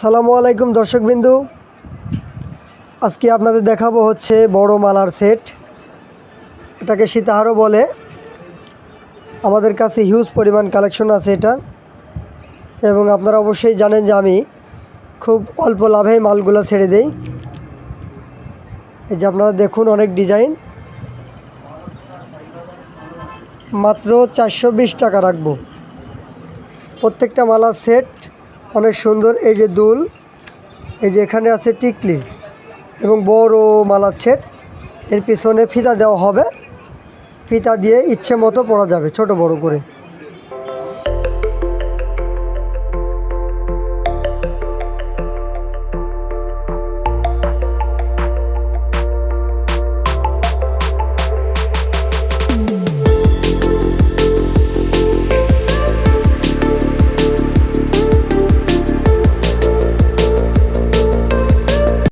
সালামু আলাইকুম দর্শকবিন্দু। আজকে আপনাদের দেখাবো হচ্ছে বড় মালার সেট। এটাকে সীতাহারও বলে। আমাদের কাছে হিউজ পরিমাণ কালেকশন আছে এটার এবং আপনারা অবশ্যই জানেন যে আমি খুব অল্প লাভেই মালগুলো ছেড়ে দেই। এই যে আপনারা দেখুন অনেক ডিজাইন মাত্র চারশো বিশ টাকা রাখব। প্রত্যেকটা মালার সেট অনেক সুন্দর। এই যে দুল, এই যে এখানে আছে টিকলি এবং বড় মালার ছেট এর পিছনে ফিতা দেওয়া হবে। ফিতা দিয়ে ইচ্ছে মতো পড়া যাবে, ছোট বড় করে।